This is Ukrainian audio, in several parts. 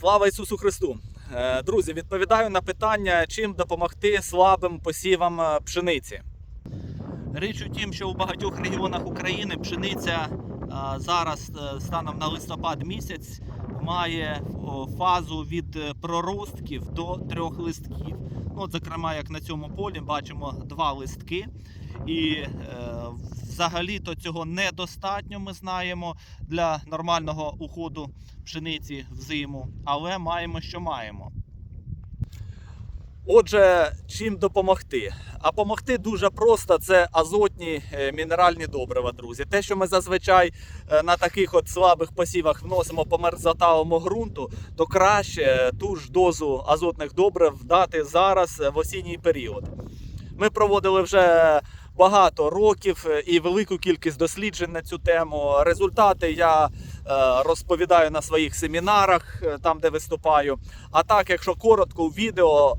Слава Ісусу Христу! Е, Друзі, відповідаю на питання, чим допомогти слабим посівам е, пшениці. Річ у тім, що у багатьох регіонах України пшениця е, зараз, станом на листопад місяць, має фазу від проростків до трьох листків. Ну, от, зокрема, як на цьому полі бачимо два листки. І е, взагалі-то цього недостатньо, ми знаємо, для нормального уходу пшениці в зиму, але маємо, що маємо. Отже, чим допомогти? А допомогти дуже просто це азотні е, мінеральні добрива, друзі. Те, що ми зазвичай е, на таких от слабих посівах вносимо по мерзотавому ґрунту, то краще ту ж дозу азотних добрив дати зараз е, в осінній період. Ми проводили вже багато років е, і велику кількість досліджень на цю тему. Результати я е, розповідаю на своїх семінарах, е, там де виступаю. А так, якщо коротко у відео,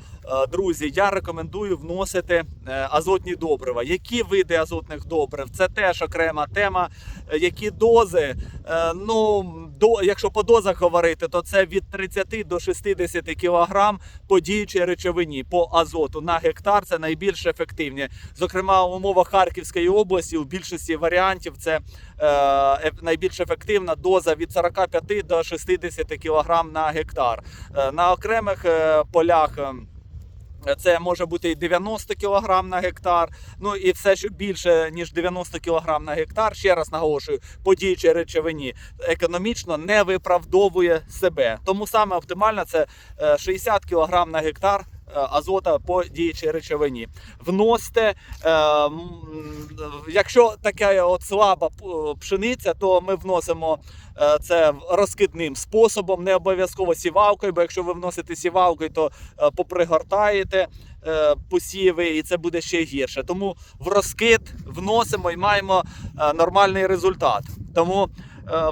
друзі, я рекомендую вносити е, азотні добрива. Які види азотних добрив? Це теж окрема тема. Е, Які дози? Е, Ну, до, якщо по дозах говорити, то це від 30 до 60 кг по діючій речовині по азоту на гектар. Це найбільш ефективні. Зокрема, в умовах Харківської області у більшості варіантів це е, найбільш ефективна доза від 45 до 60 кг на гектар. Е, на окремих е, полях. Е, це може бути і 90 кг на гектар. Ну і все, що більше ніж 90 кг на гектар, ще раз наголошую, по діючій речовині економічно не виправдовує себе. Тому саме оптимально це е, 60 кг на гектар. Е, Азота по діючій речовині. Вносьте, е, якщо така от слаба пшениця, то ми вносимо е, це розкидним способом, не обов'язково сівалкою, бо якщо ви вносите сівалкою, то попригортаєте посіви, і це буде ще гірше. Тому в розкид вносимо і маємо нормальний результат. Тому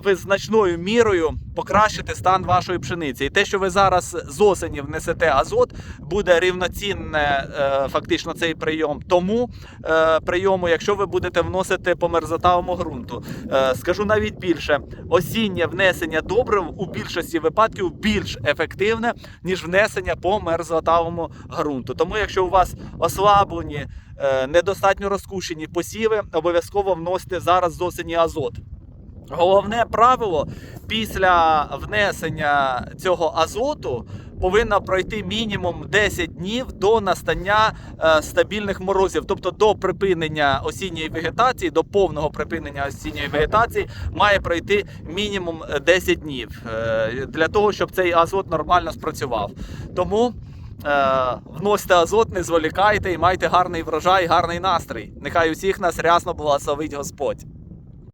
ви значною мірою покращите стан вашої пшениці. І те, що ви зараз з осені внесете азот, буде рівноцінне е, фактично цей прийом. Тому е, прийому, якщо ви будете вносити по мерзотавому ґрунту. Е, скажу навіть більше, осіннє внесення добрив у більшості випадків більш ефективне, ніж внесення по мерзотавому ґрунту. Тому, якщо у вас ослаблені, е, недостатньо розкушені посіви, обов'язково вносите зараз з осені азот. Головне правило після внесення цього азоту повинно пройти мінімум 10 днів до настання е, стабільних морозів, тобто до припинення осінньої вегетації, до повного припинення осінньої вегетації має пройти мінімум 10 днів е, для того, щоб цей азот нормально спрацював. Тому е, вносьте азот, не зволікайте і майте гарний врожай, гарний настрій. Нехай усіх нас рясно благословить Господь.